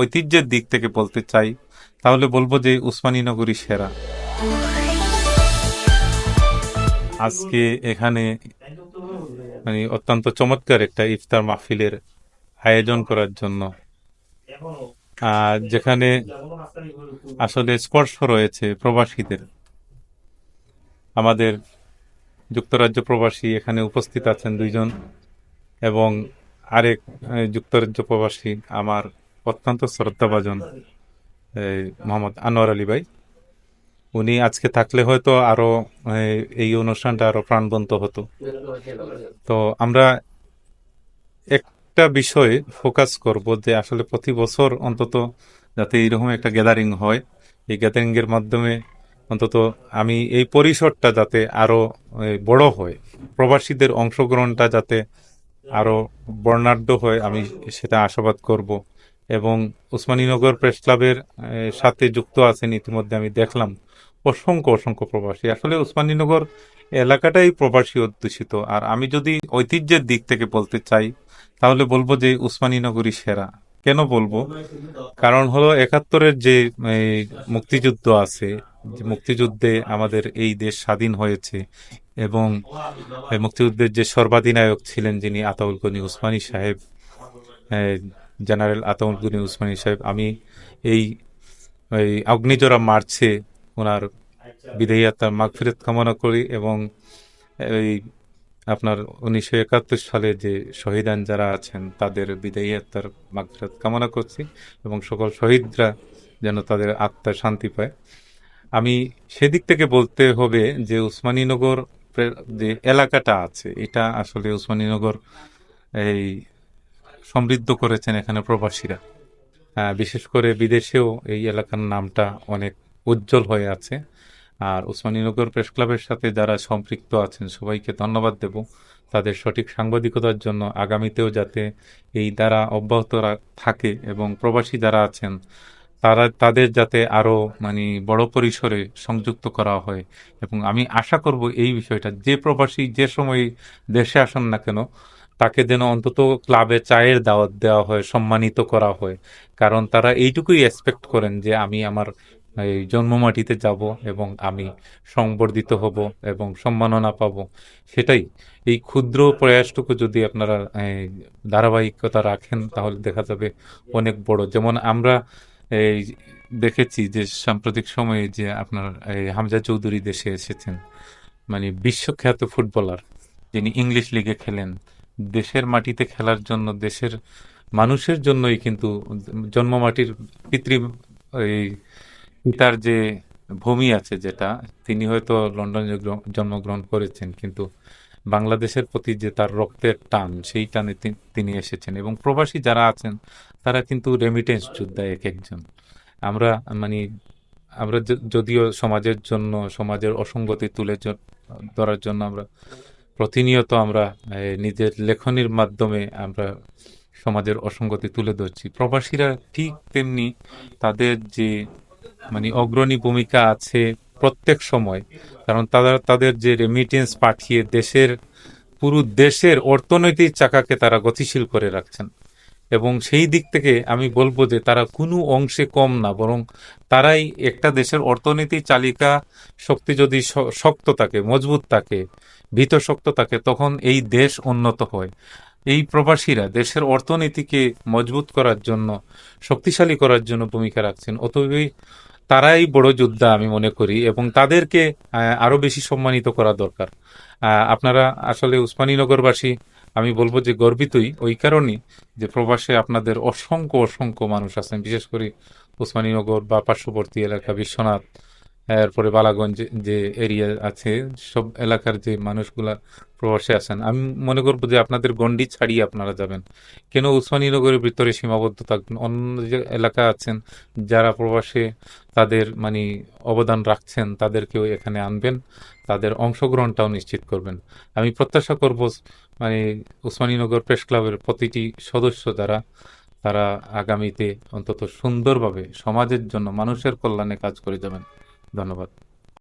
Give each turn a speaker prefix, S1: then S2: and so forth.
S1: ঐতিহ্যের দিক থেকে বলতে চাই, তাহলে বলব যে উসমানী নগরী সেরা। আজকে এখানে মানে অত্যন্ত চমৎকার একটা ইফতার মাহফিলের আয়োজন করার জন্য। আর যেখানে আসলে স্পর্শ রয়েছে প্রবাসীদের। আমাদের যুক্তরাজ্য প্রবাসী এখানে উপস্থিত আছেন দুইজন এবং আরেক যুক্তরাজ্য প্রবাসী আমার অত্যন্ত শ্রদ্ধাভাজন এই, মোহাম্মদ আনোয়ার আলী ভাই। উনি আজকে থাকলে হয়তো আরও এই, অনুষ্ঠানটা আরও প্রাণবন্ত হতো। তো আমরা একটা বিষয়ে ফোকাস করব যে আসলে প্রতি বছর অন্তত যাতে এইরকম একটা গ্যাদারিং হয় এই গ্যাদারিং এর মাধ্যমে অন্তত আমি এই পরিসরটা যাতে আরও বড় হয় প্রবাসীদের অংশগ্রহণটা যাতে আরও বর্ণাঢ্য হয় আমি সেটা আশাবাদ করব। এবং উসমানীনগর প্রেস ক্লাবের সাথে যুক্ত আছেন ইতিমধ্যে আমি দেখলাম। অসংখ্য অসংখ্য প্রবাসী। আসলে উসমানীনগর এলাকাটাই প্রবাসী অধ্যুষিত। আর আমি যদি ঐতিহ্যের দিক থেকে বলতে চাই, তাহলে বলব যে উসমানী নগরী সেরা। কেন বলব? কারণ হলো একাত্তরের যে মুক্তিযুদ্ধ আছে মুক্তিযুদ্ধে আমাদের এই দেশ স্বাধীন হয়েছে এবং মুক্তিযুদ্ধের যে সর্বাধিনায়ক ছিলেন যিনি আতাউল গনি উসমানী সাহেব জেনারেল আতাউল গনি উসমানী সাহেব, আমি এই এই অগ্নিজোড়া মার্চে ওনার বিদেহী আত্মার মাগফিরত কামনা করি এবং এই আপনার উনিশশো একাত্তর সালে যে শহীদান যারা আছেন, তাদের বিদায়ী আত্মার মাগফিরাত কামনা করছি এবং সকল শহীদরা যেন তাদের আত্মার শান্তি পায়। আমি সেদিক থেকে বলতে হবে যে উসমানীনগর যে এলাকাটা আছে, এটা আসলে উসমানীনগর এই সমৃদ্ধ করেছেন এখানে প্রবাসীরা। বিশেষ করে বিদেশেও এই এলাকার নামটা অনেক উজ্জ্বল হয়ে আছে। আর উসমানীনগর প্রেস ক্লাবের সাথে যারা সম্পৃক্ত আছেন, সবাইকে ধন্যবাদ দেব। তাদের সঠিক সাংবাদিকতার জন্য আগামীতেও যাতে এই দ্বারা অব্যাহত থাকে এবং প্রবাসী যারা আছেন, তারা, তাদের যাতে আরও মানে বড় পরিসরে সংযুক্ত করা হয়। এবং আমি আশা করব এই বিষয়টা, যে প্রবাসী যে সময় দেশে আসেন না কেন তাকে যেন অন্তত ক্লাবে চায়ের দাওয়াত দেওয়া হয়, সম্মানিত করা হয়। কারণ তারা এইটুকুই এক্সপেক্ট করেন যে আমি আমার এই জন্মমাটিতে যাব এবং আমি সংবর্ধিত হব এবং সম্মাননা পাব। সেটাই। এই ক্ষুদ্র প্রয়াসটুকু যদি আপনারা ধারাবাহিকতা রাখেন, তাহলে দেখা যাবে অনেক বড়। যেমন আমরা এই দেখেছি যে সাম্প্রতিক সময়ে যে আপনার এই হামজা চৌধুরী দেশে এসেছেন। মানে বিশ্বখ্যাত ফুটবলার, যিনি ইংলিশ লিগে খেলেন। দেশের মাটিতে খেলার জন্য, দেশের মানুষের জন্যই কিন্তু জন্মমাটির পিতৃ, এই পিতার যে ভূমি আছে যেটা, তিনি হয়তো লন্ডনে জন্মগ্রহণ করেছেন, কিন্তু বাংলাদেশের প্রতি যে তার রক্তের টান, সেই টানে তিনি এসেছেন। এবং প্রবাসী যারা আছেন, তারা কিন্তু রেমিটেন্স যোদ্ধা এক একজন। আমরা মানে আমরা যদিও সমাজের জন্য, সমাজের অসঙ্গতি তুলে ধরার জন্য আমরা প্রতিনিয়ত আমরা নিজের লেখনির মাধ্যমে আমরা সমাজের অসঙ্গতি তুলে ধরছি। প্রবাসীরা ঠিক তেমনি তাদের যে মানে অগ্রণী ভূমিকা আছে প্রত্যেক সময়, কারণ তারা, তাদের যে রেমিটেন্স পাঠিয়ে দেশের, পুরো দেশের অর্থনৈতিক চাকাকে তারা গতিশীল করে রাখছেন। এবং সেই দিক থেকে আমি বলব যে তারা কোনো অংশে কম না, বরং তারাই একটা দেশের অর্থনীতি চালিকা শক্তি যদি শক্ত থাকে, মজবুত থাকে, ভীত শক্ত থাকে, তখন এই দেশ উন্নত হয়। এই প্রবাসীরা দেশের অর্থনীতিকে মজবুত করার জন্য, শক্তিশালী করার জন্য ভূমিকা রাখছেন। অতএবই তারাই বড় যোদ্ধা আমি মনে করি এবং তাদেরকে আরও বেশি সম্মানিত করা দরকার। আপনারা আসলে উসমানীনগরবাসী আমি বলব যে গর্বিতই ওই কারণেই যে প্রবাসে আপনাদের অসংখ্য অসংখ্য মানুষ আছেন, বিশেষ করে ওসমানীনগর বা পার্শ্ববর্তী এলাকা বিশ্বনাথ। এরপরে বালাগঞ্জ যে এরিয়া আছে, সব এলাকার যে মানুষগুলা প্রবাসে আছেন, আমি মনে করব যে আপনাদের গন্ডি ছাড়িয়ে আপনারা যাবেন। কেন উসমানীনগরের ভিতরে সীমাবদ্ধ থাকবেন? অন্য যে এলাকা আছেন যারা প্রবাসে তাদের মানে অবদান রাখছেন, তাদেরকেও এখানে আনবেন, তাদের অংশগ্রহণটাও নিশ্চিত করবেন। আমি প্রত্যাশা করব মানে উসমানীনগর প্রেস ক্লাবের প্রতিটি সদস্য যারা, তারা আগামীতে অন্তত সুন্দরভাবে সমাজের জন্য মানুষের কল্যাণে কাজ করে যাবেন। ধন্যবাদ।